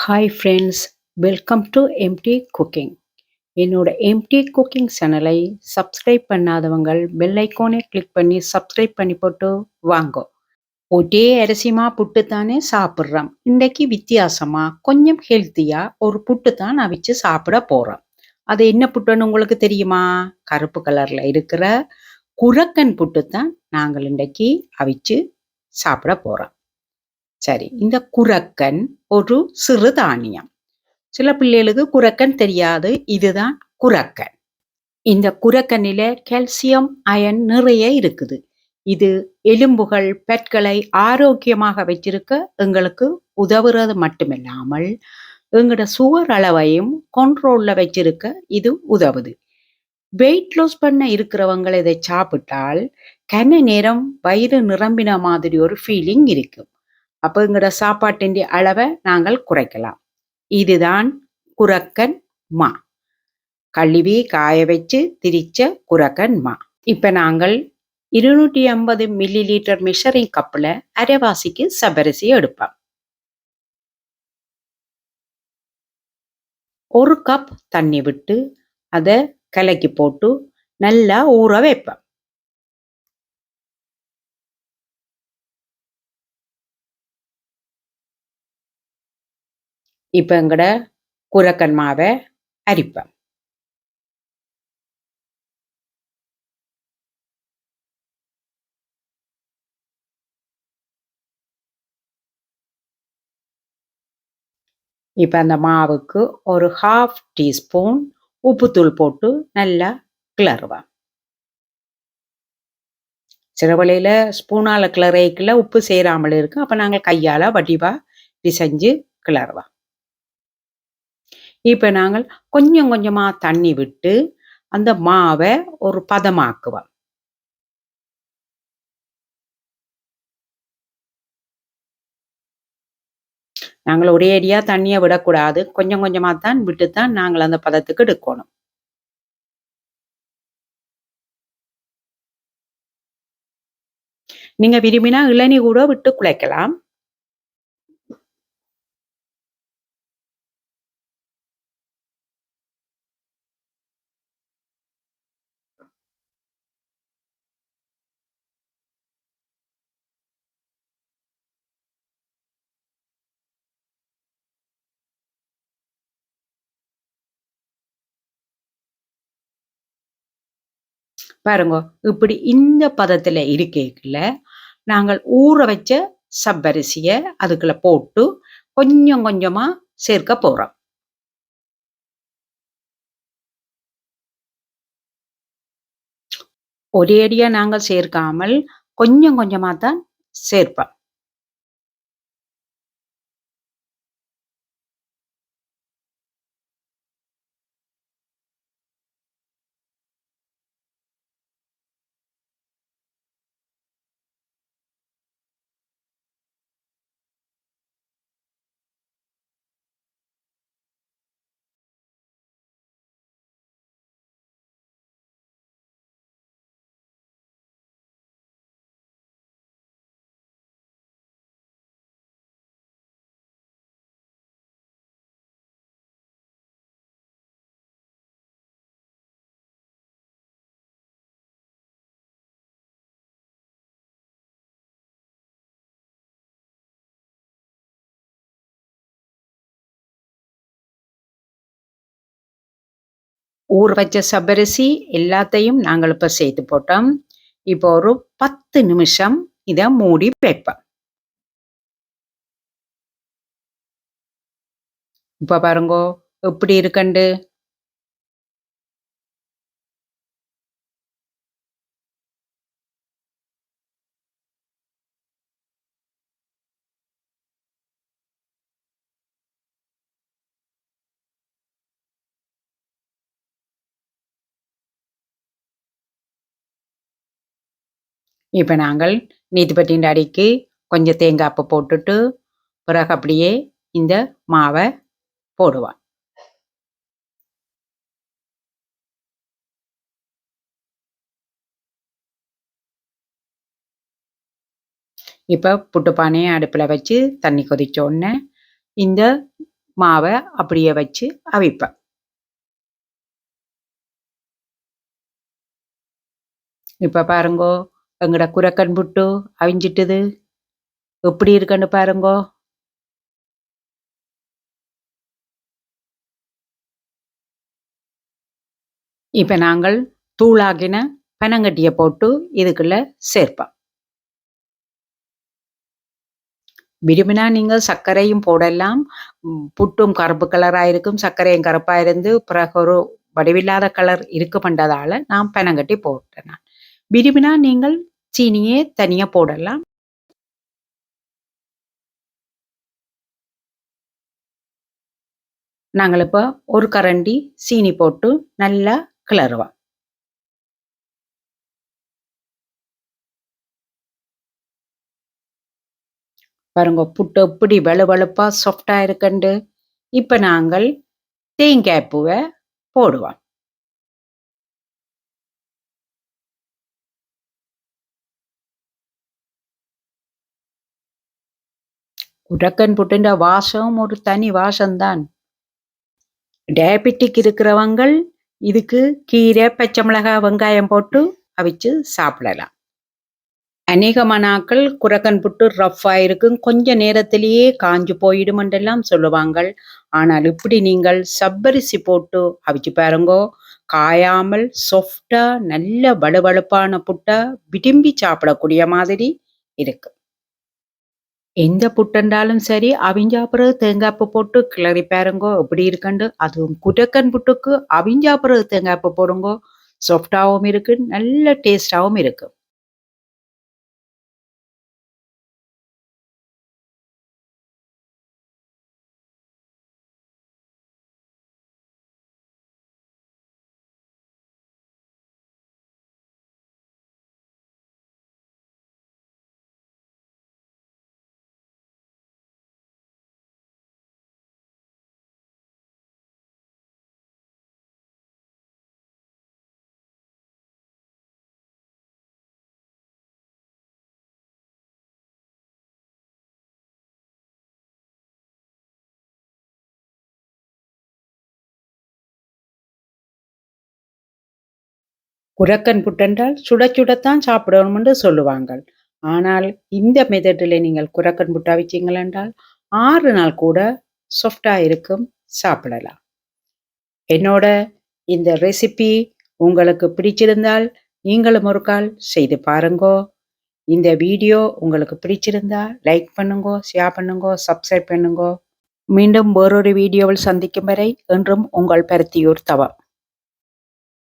Hi friends welcome to MT cooking என்னோட MT cooking சேனலை subscribe பண்ணாதவங்கள் பெல் ஐக்கானை கிளிக் பண்ணி சப்ஸ்கிரைப் பண்ணி போட்டு வாங்கோ. ஒரே அரிசிமா புட்டு தானே சாப்பிட்றோம். இன்றைக்கு வித்தியாசமாக கொஞ்சம் ஹெல்த்தியாக ஒரு புட்டு தான் நான் வச்சு சாப்பிட போகிறோம் அது என்ன புட்டுன்னு உங்களுக்கு தெரியுமா? கருப்பு கலரில் இருக்கிற குரக்கன் புட்டு தான் நாங்கள் இன்றைக்கு அவிச்சு சாப்பிட போகிறோம் சரி இந்த குரக்கன் ஒரு சிறுதானியம் சில பிள்ளைகளுக்கு குரக்கன் தெரியாது இதுதான் குரக்கன். இந்த குரக்கனில கால்சியம் அயன் நிறைய இருக்குது. இது எலும்புகள் பெட்களை ஆரோக்கியமாக வச்சிருக்க எங்களுக்கு உதவுறது மட்டுமில்லாமல் எங்களோட சுவர் அளவையும் கண்ட்ரோல்ல வச்சிருக்க இது உதவுது. வெயிட் லாஸ் பண்ண இருக்கிறவங்க இதை சாப்பிட்டால் கன நேரம் வயிறு நிரம்பின மாதிரி ஒரு ஃபீலிங் இருக்கும் அப்போ எங்களோட சாப்பாட்டின் அளவை நாங்கள் குறைக்கலாம். இதுதான் குரக்கன் மா. கழுவி காய வச்சு திரிச்ச குரக்கன் மா. இப்போ நாங்கள் இருநூற்றி ஐம்பது மில்லி லிட்டர் மிஷரிங் கப்பில் அரைவாசிக்கு சபரிசி எடுப்போம். ஒரு கப் தண்ணி விட்டு அதை கலக்கி போட்டு நல்லா ஊற வைப்பேன் இப்போ எங்கட குரக்கன் மாவை அரிப்பேன் இப்போ அந்த மாவுக்கு ஒரு ஹாஃப் டீஸ்பூன் உப்புத்தூள் போட்டு நல்லா கிளறுவேன் சில வழியில் ஸ்பூனால் கிளறைக்குள்ள உப்பு சேராமல் இருக்கும் அப்போ நாங்கள் கையால் வடிவாக பிசைஞ்சு கிளறுவோம். இப்போ நாங்கள் கொஞ்சம் கொஞ்சமாக தண்ணி விட்டு அந்த மாவை ஒரு பதமாக்குவோம். நாங்கள் ஒரேடியாக தண்ணியை விடக்கூடாது. கொஞ்சம் கொஞ்சமாக தான் விட்டு தான் நாங்கள் அந்த பதத்துக்கு எடுக்கணும். நீங்க விரும்பினா இளநீ கூட விட்டு குலைக்கலாம். பாருங்க இப்படி இந்த பதத்தில் இருக்கைக்குள்ள நாங்கள் ஊற வச்ச சப்பரிசியை அதுக்குள்ள போட்டு கொஞ்சம் கொஞ்சமாக சேர்க்க போகிறோம் ஒரே அடியாக நாங்கள் சேர்க்காமல் கொஞ்சம் கொஞ்சமாக தான் சேர்ப்போம். ஊற வச்ச சப்பரிசி எல்லாத்தையும் நாங்கள் இப்போ சேர்த்து போட்டோம். இப்போ ஒரு பத்து நிமிஷம் இதை மூடி வைப்பேன் இப்போ பாருங்கோ எப்படி இருக்கண்டு? இப்போ நாங்கள் நீத்துப்பட்டின் அடிக்கு கொஞ்சம் தேங்காய் அப்போ போட்டுட்டு பிறகு அப்படியே இந்த மாவை போடுவோம். இப்போ புட்டுப்பானையை அடுப்பில் வச்சு தண்ணி கொதிச்ச உடனே இந்த மாவை அப்படியே வச்சு அவிப்பேன் இப்போ பாருங்கோ எங்கட குரக்கன் புட்டு அவிஞ்சிட்டுது. எப்படி இருக்குன்னு பாருங்கோ. இப்போ நாங்கள் தூளாகின பனங்கட்டியை போட்டு இதுக்குள்ள சேர்ப்போம் விரும்பினா நீங்கள் சர்க்கரையும் போடலாம். புட்டும் கருப்பு கலராக இருக்கும் சர்க்கரையும் கருப்பாக இருந்து பிறகு ஒரு வடிவில்லாத கலர் இருக்குமென்றதால நான் பனங்கட்டி போட்டேன் நான். விரும்பினா நீங்கள் சீனியே தனியாக போடலாம். நாங்கள் இப்போ ஒரு கரண்டி சீனி போட்டு நல்லா கிளறுவோம். பாருங்க புட்டு எப்படி வலுவழுப்பாக சாஃப்டாக இருக்குண்டு. இப்போ நாங்கள் தேங்காய் பூவை போடுவோம். உடக்கன் புட்டுன்ற வாசம் ஒரு தனி வாசம்தான். டயபெட்டிக் இருக்கிறவங்கள் இதுக்கு கீரை பச்சை மிளகாய் வெங்காயம் போட்டு அவிச்சு சாப்பிடலாம். அநேகமான ஆக்கள் குரக்கன் புட்டு ரஃப்பா இருக்கும். கொஞ்ச நேரத்திலேயே காஞ்சு போயிடுமென்றெல்லாம் சொல்லுவாங்க ஆனால் இப்படி நீங்கள் சப்பரிசி போட்டு அவிச்சு பாருங்கோ. காயாமல் சாஃப்டா நல்ல வலுவழுப்பான புட்டா விரும்பி சாப்பிடக்கூடிய மாதிரி இருக்கு. எந்த புட்டுண்டாலும் சரி அவிஞ்சா பிறகு தேங்காய்ப்பு போட்டு கிளறி பாருங்கோ. எப்படி இருக்குண்டு? அதுவும் குரக்கன் புட்டுக்கு அவிஞ்சா பிறகு தேங்காய்ப்பு போடுங்கோ. சாஃப்டாவும் இருக்கு நல்ல டேஸ்டாவும் இருக்கு. குரக்கன் புட்டென்றால் சுட சுடத்தான் சாப்பிடணும்னு சொல்லுவாங்க ஆனால் இந்த மெத்தடில் நீங்கள் குரக்கன் புட்டா வச்சீங்கள் என்றால் ஆறு நாள் கூட சாஃப்டாக இருக்கும் சாப்பிடலாம். என்னோட இந்த ரெசிபி உங்களுக்கு பிடிச்சிருந்தால் நீங்களும் ஒரு கால் செய்து பாருங்கோ. இந்த வீடியோ உங்களுக்கு பிடிச்சிருந்தா லைக் பண்ணுங்கோ ஷேர் பண்ணுங்கோ சப்ஸ்கிரைப் பண்ணுங்கோ. மீண்டும் வேறொரு வீடியோவில் சந்திக்கும் வரை என்றும் உங்கள் பருத்தியூர் தவம்.